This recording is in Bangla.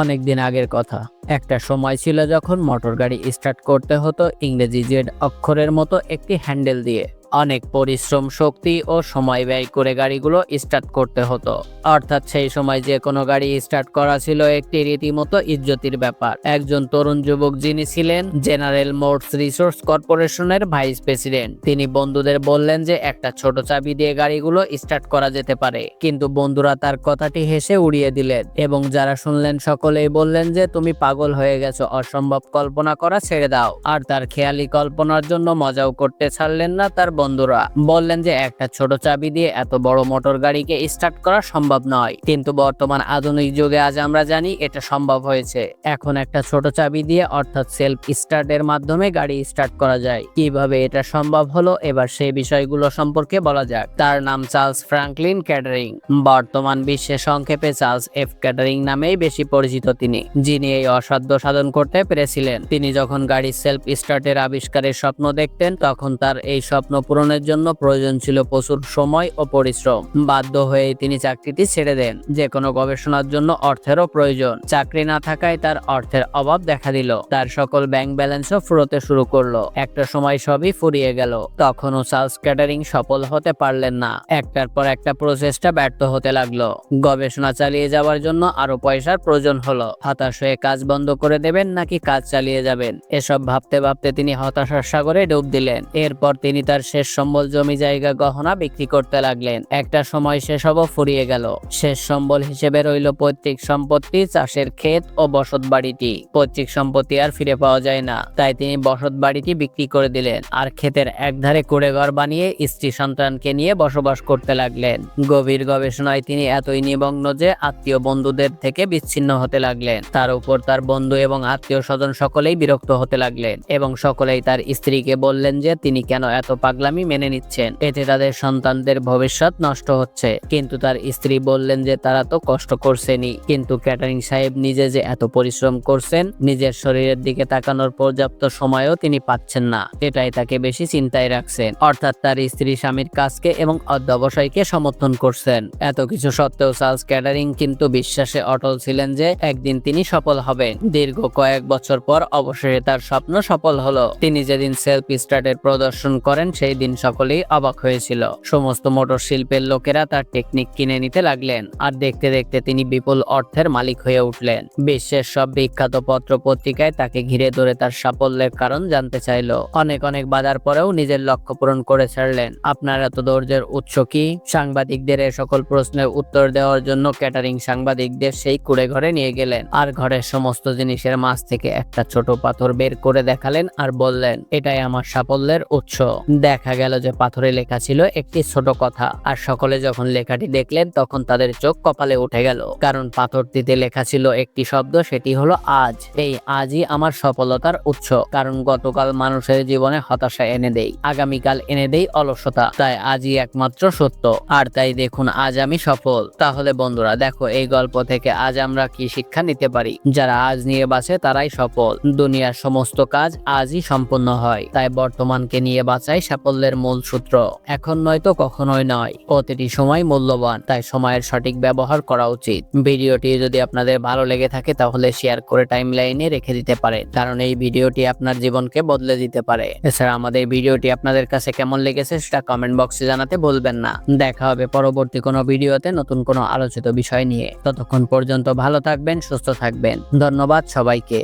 অনেক দিন আগের কথা। একটা সময় ছিল যখন মোটর গাড়ি স্টার্ট করতে হতো ইংরেজি জেড অক্ষরের মতো একটি হ্যান্ডেল দিয়ে। অনেক পরিশ্রম, শক্তি ও সময় ব্যয় করে গাড়িগুলো স্টার্ট করতে হতো। অর্থাৎ সেই সময় যে কোনো গাড়ি স্টার্ট করা ছিল একটি রীতিমতো ইজ্জতির ব্যাপার। একজন তরুণ যুবক যিনি ছিলেন জেনারেল মোটস রিসোর্স কর্পোরেশনের ভাইস প্রেসিডেন্ট তিনি বন্ধুদের বললেন যে একটা ছোট চাবি দিয়ে গাড়িগুলো স্টার্ট করা যেতে পারে। কিন্তু বন্ধুরা তার কথাটি হেসে উড়িয়ে দিলেন এবং যারা শুনলেন সকলেই বললেন যে, তুমি পাগল হয়ে গেছো, অসম্ভব কল্পনা করা ছেড়ে দাও। আর তার খেয়ালি কল্পনার জন্য মজাও করতে ছাড়লেন না তার বন্ধুরা, বললেন যে একটা ছোট চাবি দিয়ে এত বড় মোটর গাড়িকে স্টার্ট করা সম্ভব নয়। কিন্তু বর্তমান আধুনিক যুগে আজ আমরা জানি এটা সম্ভব হয়েছে। এখন একটা ছোট চাবি দিয়ে অর্থাৎ সেলফ স্টার্টের মাধ্যমে গাড়ি স্টার্ট করা যায়। কীভাবে এটা সম্ভব হলো, এবার সেই বিষয়গুলো সম্পর্কে বলা যাক। তার নাম চার্লস ফ্রাঙ্কলিন ক্যাটারিং। বর্তমান বিশ্বে সংক্ষেপে চার্লস এফ ক্যাটারিং নামেই বেশি পরিচিত তিনি, যিনি এই অসাধ্য সাধন করতে পেরেছিলেন। তিনি যখন গাড়ির সেলফ স্টার্টের আবিষ্কারের স্বপ্ন দেখতেন, তখন তার এই স্বপ্ন পূরণের জন্য প্রয়োজন ছিল প্রচুর সময় ও পরিশ্রম। বাধ্য হয়ে তিনি চাকরিটি ছেড়ে দেন। যে কোনো গবেষণার জন্য অর্থেরও প্রয়োজন। চাকরি না থাকায় তার অর্থের অভাব দেখা দিল। তার সকল ব্যাংক ব্যালেন্সও ফুরোতে শুরু করল। একটা সময় সবই ফুরিয়ে গেল। তখনও চার্লস ক্যাটারিং সফল হতে পারলেন না। একটার পর একটা প্রচেষ্টা ব্যর্থ হতে লাগল। গবেষণা চালিয়ে যাওয়ার জন্য আরও পয়সার প্রয়োজন হলো। হতাশ হয়ে কাজ বন্ধ করে দেবেন নাকি কাজ চালিয়ে যাবেন? এসব ভাবতে ভাবতে তিনি হতাশার সাগরে ডুব দিলেন। এরপর তিনি তার শেষ সম্বল জমি জায়গা গহনা বিক্রি করতে লাগলেন। একটা সময় সেসবও ফুরিয়ে গেল। শেষ সম্বল হিসেবে রইল পৈতৃক সম্পত্তি, চাষের ক্ষেত ও বসত বাড়িটি পৈতৃক সম্পত্তি আর ফিরে পাওয়া যায় না। তাই তিনি বসত বাড়িটি বিক্রি করে দিলেন আর ক্ষেতের একধারে কুড়ে ঘর বানিয়ে স্ত্রী সন্তানকে নিয়ে বসবাস করতে লাগলেন। গভীর গবেষণায় তিনি এতই নিমগ্ন যে আত্মীয় বন্ধুদের থেকে বিচ্ছিন্ন হতে লাগলেন। তার উপর তার বন্ধু এবং আত্মীয় স্বজন সকলেই বিরক্ত হতে লাগলেন এবং সকলেই তার স্ত্রীকে বললেন যে তিনি কেন এত পাগলামি মেনে নিচ্ছেন। এতে তাদের সন্তানদের ভবিষ্যৎ নষ্ট হচ্ছে। কিন্তু তার স্ত্রী বললেন যে তারা তো কষ্ট করছেনই। কিন্তু ক্যাটারিং সাহেব নিজে যে এত পরিশ্রম করছেন, নিজের শরীরের দিকে তাকানোর পর্যাপ্ত সময়ও তিনি পাচ্ছেন না। এটাই তাকে বেশি চিন্তায় রাখছেন। অর্থাৎ তার স্ত্রী স্বামীর কাজকে এবং অধ্যবসায়কে সমর্থন করছেন। এত কিছু সত্ত্বেও চার্লস ক্যাটারিং কিন্তু বিশ্বাসে অটল ছিলেন যে একদিন তিনি সফল হবেন। দীর্ঘ কয়েক বছর পর অবশেষে তার স্বপ্ন সফল হলো। তিনি যেদিন সেলফ স্টার্টের প্রদর্শন করেন, সেই দিন সকলেই অবাক হয়েছিল। সমস্ত মোটর শিল্পের লোকেরা তার টেকনিক কিনে নিতে লাগলেন আর দেখতে দেখতে তিনি বিপুল অর্থের মালিক হয়ে উঠলেন। বিশ্বের সব বিখ্যাত পত্র পত্রিকায় তাকে ঘিরে ধরে তার সাফল্যের কারণ জানতে চাইলো। অনেক অনেক বাধার পরেও নিজের লক্ষ্য পূরণ করে ছাড়লেন। আপনার এত ধৈর্যের উৎস কি? সাংবাদিকদের এ সকল প্রশ্নের উত্তর দেওয়ার জন্য ক্যাটারিং সাংবাদিকদের সেই কুড়ে ঘরে নিয়ে গেলেন আর ঘরের সমস্ত জিনিসের মাঝ থেকে একটা ছোট পাথর বের করে দেখালেন আর বললেন, এটাই আমার সাফল্যের উৎস। দেখা গেল যে পাথরে লেখা ছিল একটি ছোট কথা। আর সকলে যখন লেখাটি দেখলেন, তখন তাদের চোখ কপালে উঠে গেল। কারণ পাথরটিতে লেখা ছিল একটি শব্দ, সেটি হলো আজ। এই আজই আমার সফলতার উৎস। কারণ গতকাল মানুষের জীবনে হতাশা এনে দেই, আগামীকাল এনে দেই অলসতা। তাই আজই একমাত্র সত্য। আর তাই দেখুন, আজ আমি সফল। তাহলে বন্ধুরা, দেখো, এই গল্প থেকে আজ আমরা কি শিক্ষা নিতে পারি? যারা আজ নিয়ে বাঁচে, তারাই সফল। দুনিয়ার সমস্ত কাজ আজই সম্পন্ন হয়। তাই বর্তমানকে নিয়ে বাঁচাই সাফল্যের মূল সূত্র এখন নয়তো কখনোই নয়, প্রতিটি সময় মূল্যবান, তাই সময়ের সঠিক ব্যবহার করা উচিত। ভিডিওটি যদি আপনাদের ভালো লেগে থাকে, তাহলে শেয়ার করে টাইম লাইনে রেখে দিতে পারেন কারণ এই ভিডিওটি আপনার জীবনকে বদলে দিতে পারে। এছাড়া আমাদের ভিডিওটি আপনাদের কাছে কেমন লেগেছে, সেটা কমেন্ট বক্সে জানাতে ভুলবেন না। দেখা হবে পরবর্তী কোনো ভিডিওতে নতুন কোনো আলোচিত বিষয় নিয়ে। ততক্ষণ পর্যন্ত ভালো থাকবেন, সুস্থ থাকবেন। ধন্যবাদ সবাইকে।